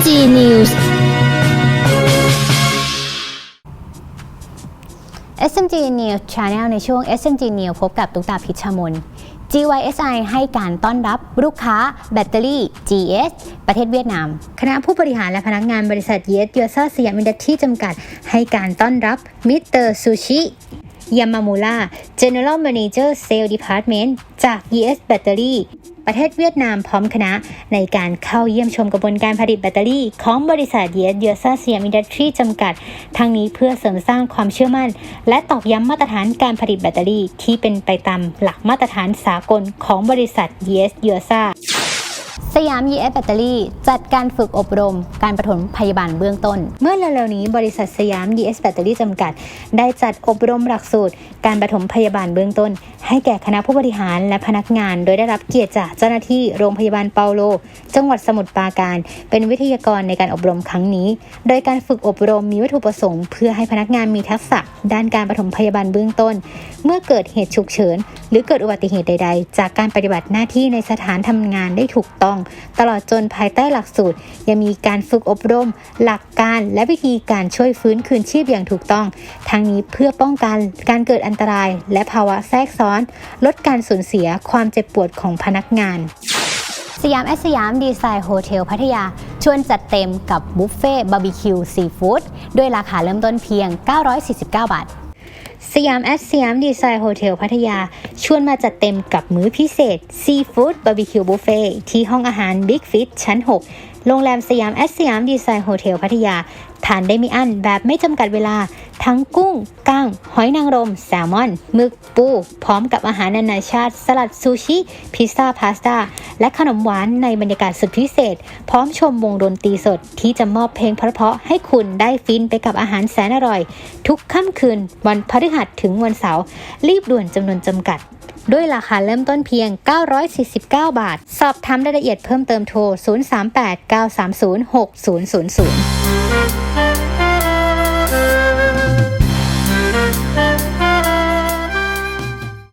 NG News SMG News Channel ในช่วง SMG News พบกับตุ๊กตาพิชมน GYSI ให้การต้อนรับลูกค้าแบตเตอรี่ GS ประเทศเวียดนาม คณะผู้บริหารและพนักงานบริษัท YES y o s a สยามอินดัสทรีจำกัด ให้การต้อนรับมิสเตอร์ซูชิยามามูร่า General Manager Sales Department จาก YES Battery ประเทศเวียดนามพร้อมคณะ ในการเข้าเยี่ยมชมกระบวนการผลิตแบตเตอรี่ ของบริษัท YES y o s a สยามอินดัสทรีจำกัด ทั้งนี้เพื่อเสริมสร้างความเชื่อมั่น และตอกย้ำมาตรฐานการผลิตแบตเตอรี่ ที่เป็นไปตามหลักมาตรฐานสากลของบริษัท YES y o s a ส ยาม ES แบตเตอรี่จัดการฝึกอบรม การปฐมพยาบาลเบื้องต้น เมื่อเร็วๆนี้บริษัทสยาม ES แบตเตอรี่จำกัด ได้จัดอบรมหลักสูตร การปฐมพยาบาลเบื้องต้น ให้แก่คณะผู้บริหารและพนักงาน โดยได้รับเกียรติจากเจ้าหน้าที่โรงพยาบาลเปาโล จังหวัดสมุทรปราการ เป็นวิทยากรในการอบรมครั้งนี้ โดยการฝึกอบรมมีวัตถุประสงค์ เพื่อให้พนักงานมีทักษะ ด้านการปฐมพยาบาลเบื้องต้น เมื่อเกิดเหตุฉุกเฉิน หรือเกิดอุบัติเหตุใด ๆ จากการปฏิบัติหน้าที่ในสถานทำงานได้ถูกต้องตลอดจนภายใต้หลักสูตร ยังมีการฝึกอบรม หลักการและวิธีการช่วยฟื้นคืนชีพอย่างถูกต้อง ทั้งนี้เพื่อป้องกันการเกิดอันตราย และภาวะแทรกซ้อน ลดการสูญเสียความเจ็บปวดของพนักงาน สยามแอสยามดีไซน์โฮเทลพัทยาชวนจัดเต็มกับบุฟเฟ่บาร์บีคิวซีฟู้ดด้วยราคาเริ่มต้นเพียง 949 บาท สยามแอสยามดีไซน์โฮเทลพัทยา ชวนมาจัดเต็มกับมื้อพิเศษซีฟู้ดบาร์บีคิวบุฟเฟ่ที่ห้องอาหาร Big Fit ชั้น 6 โรงแรมสยามแอสยามดีไซน์โฮเทลพัทยา ทานได้ไม่อั้นแบบไม่จำกัดเวลา ทั้งกุ้งกั้ง หอยนางรม แซลมอนหมึกปู พร้อมกับอาหารนานาชาติ สลัดซูชิ พิซซ่าพาสต้า และขนมหวานในบรรยากาศสุดพิเศษ พร้อมชมวงดนตรีสดที่จะมอบเพลงเพราะๆให้คุณได้ฟินไปกับอาหารแสนอร่อย ทุกค่ำคืนวันพฤหัสถึงวันเสาร์รีบด่วนจำนวนจำกัด ด้วยราคาเริ่มต้นเพียง 949 บาท สอบถามรายละเอียดเพิ่มเติมโทร 038 930 6000